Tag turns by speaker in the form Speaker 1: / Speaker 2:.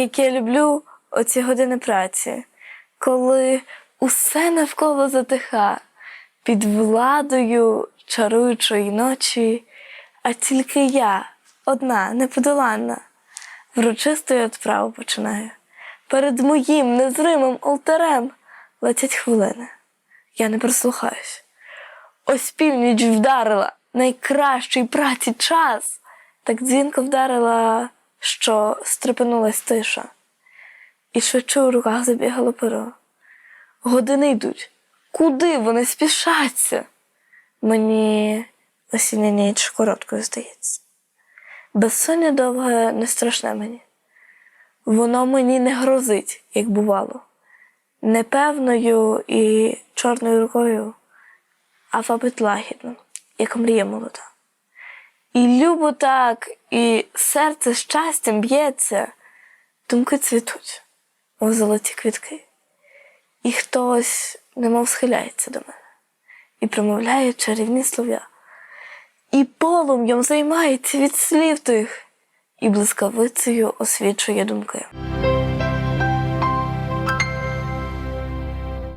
Speaker 1: як я люблю оці години праці, коли усе навколо затиха під владою чаруючої ночі, а тільки я, одна, неподоланна, врочистою відправу починаю. Перед моїм незримим алтарем летять хвилини. Я не прислухаюсь. Ось північ вдарила найкращий праці час. Так дзвінко вдарила, що стрепенулась тиша. І швидше у руках забігало перо. Години йдуть. Куди вони спішаться? Мені осіння ніч короткою здається. Безсоння довге не страшне мені. Воно мені не грозить, як бувало. Непевною і чорною рукою, а лагідно, як мрія молода. І любо так, і серце щастям б'ється, думки цвітуть, мов золоті квітки. І хтось немов схиляється до мене і промовляє чарівні слова. І полум'ям займається від слів тих, і блискавицею освічує думки.